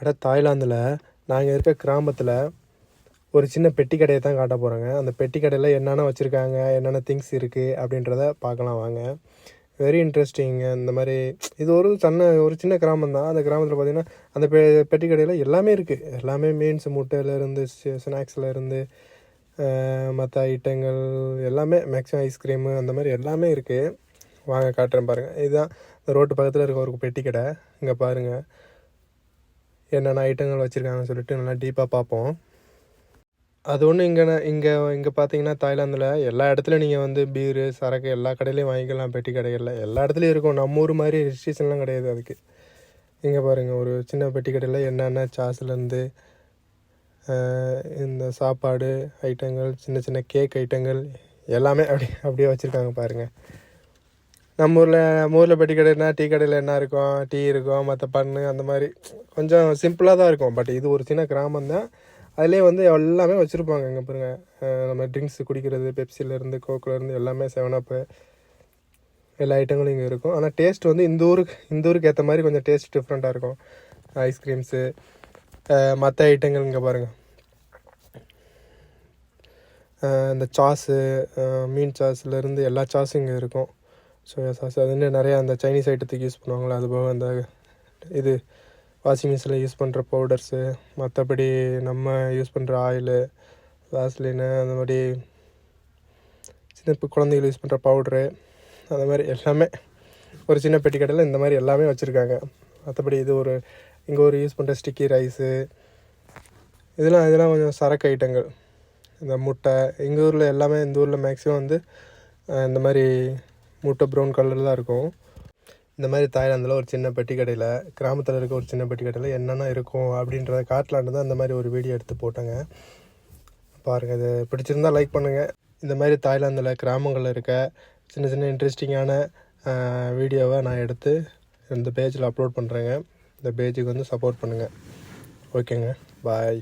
அட தாய்லாந்தில் நாங்கள் இருக்க கிராமத்தில் ஒரு சின்ன பெட்டி கடையை தான் காட்ட போகிறோங்க அந்த பெட்டி கடையில் என்னென்ன வச்சுருக்காங்க என்னென்ன திங்ஸ் இருக்குது அப்படின்றத பார்க்கலாம் வாங்க. வெரி இன்ட்ரெஸ்டிங் இந்த மாதிரி இது ஒரு சின்ன ஒரு சின்ன கிராமம் தான். அந்த கிராமத்தில் பார்த்திங்கன்னா அந்த பெ பெட்டி கடையில் எல்லாமே இருக்குது எல்லாமே மீன்ஸ் முட்டையிலேருந்து ஸ்நாக்ஸ்லேருந்து மற்ற ஐட்டங்கள் எல்லாமே மேக்ஸிமம் ஐஸ்கிரீமு அந்த மாதிரி எல்லாமே இருக்குது வாங்க காட்டுறேன் பாருங்கள் இதுதான் இந்த ரோட்டு பக்கத்தில் இருக்க ஒரு பெட்டி கடை. இங்கே பாருங்கள் என்னென்ன ஐட்டங்கள் வச்சுருக்காங்கன்னு சொல்லிட்டு நல்லா டீப்பாக பார்ப்போம். அது ஒன்று இங்கே இங்கே இங்கே பார்த்தீங்கன்னா தாய்லாந்தில் எல்லா இடத்துலையும் நீங்கள் வந்து பீரு சரக்கு எல்லா கடையிலையும் வாங்கிக்கலாம் பெட்டி கடைகளில். எல்லா இடத்துலையும் இருக்கும். நம்ம ஊர் மாதிரி ரெஸ்ட்ரிக்ஷன்லாம் கிடையாது அதுக்கு. இங்கே பாருங்கள் ஒரு சின்ன பெட்டி கடையில் என்னென்ன சாஸ்லேருந்து இந்த சாப்பாடு ஐட்டங்கள் சின்ன சின்ன கேக் ஐட்டங்கள் எல்லாமே அப்படி அப்படியே வச்சுருக்காங்க பாருங்கள் நம்ம ஊரில் நம்ம ஊரில் பெட்டி கடைனா டீ கடையில் என்ன இருக்கும் டீ இருக்கும் மற்ற பண்ணு அந்த மாதிரி. கொஞ்சம் சிம்பிளாக தான் இருக்கும். பட் இது ஒரு சின்ன கிராமம் தான். அதிலே வந்து எல்லாமே வச்சுருப்பாங்க இங்கே பாருங்க. நம்ம ட்ரிங்க்ஸ் குடிக்கிறது பெப்சிலேருந்து கோக்கிலேருந்து எல்லாமே செவன் அப்பு எல்லா ஐட்டங்களும் இங்கே இருக்கும். ஆனால் டேஸ்ட் வந்து இந்த ஊருக்கு இந்த ஊருக்கு ஏற்ற மாதிரி கொஞ்சம் டேஸ்ட் டிஃப்ரெண்ட்டாக இருக்கும். ஐஸ்கிரீம்ஸு மற்ற ஐட்டங்கள் இங்கே பாருங்கள் இந்த சாஸு மீன் சாஸ்லேருந்து எல்லா சாஸும் இங்கே இருக்கும். சோயா சாஸ் அது இன்னும் நிறையா அந்த சைனீஸ் ஐட்டத்துக்கு யூஸ் பண்ணுவாங்களே அது போக அந்த இது வாஷிங் மிஷினில் யூஸ் பண்ணுற பவுடர்ஸு மற்றபடி நம்ம யூஸ் பண்ணுற ஆயிலு வாஸ்லினு அந்த மாதிரி சின்ன இப்போ குழந்தைகள் யூஸ் பண்ணுற பவுட்ரு அந்த மாதிரி எல்லாமே ஒரு சின்ன பெட்டி கடையில் இந்த மாதிரி எல்லாமே வச்சுருக்காங்க. மற்றபடி இது ஒரு இங்கே ஒரு யூஸ் பண்ணுற ஸ்டிக்கி ரைஸு இதெல்லாம் இதெல்லாம் கொஞ்சம் சரக்கு ஐட்டங்கள் இந்த முட்டை எங்கள் ஊரில் எல்லாமே இந்த ஊரில் மேக்ஸிமம் வந்து இந்த மாதிரி முட்டை ப்ரௌன் கலரில் தான் இருக்கும். இந்த மாதிரி தாய்லாந்தில் ஒரு சின்ன பெட்டி கடையில் கிராமத்தில் இருக்க ஒரு சின்ன பெட்டி கடையில் என்னென்ன இருக்கும் அப்படின்றத காட்டலான்னு தான் இந்த மாதிரி ஒரு வீடியோ எடுத்து போட்டேங்க. பாருங்கள் இது பிடிச்சிருந்தா லைக் பண்ணுங்கள் இந்த மாதிரி தாய்லாந்தில் கிராமங்களில் இருக்க சின்ன சின்ன இன்ட்ரெஸ்டிங்கான வீடியோவை நான் எடுத்து இந்த பேஜில் அப்லோட் பண்ணுறேங்க இந்த பேஜுக்கு வந்து சப்போர்ட் பண்ணுங்கள் ஓகேங்க பாய்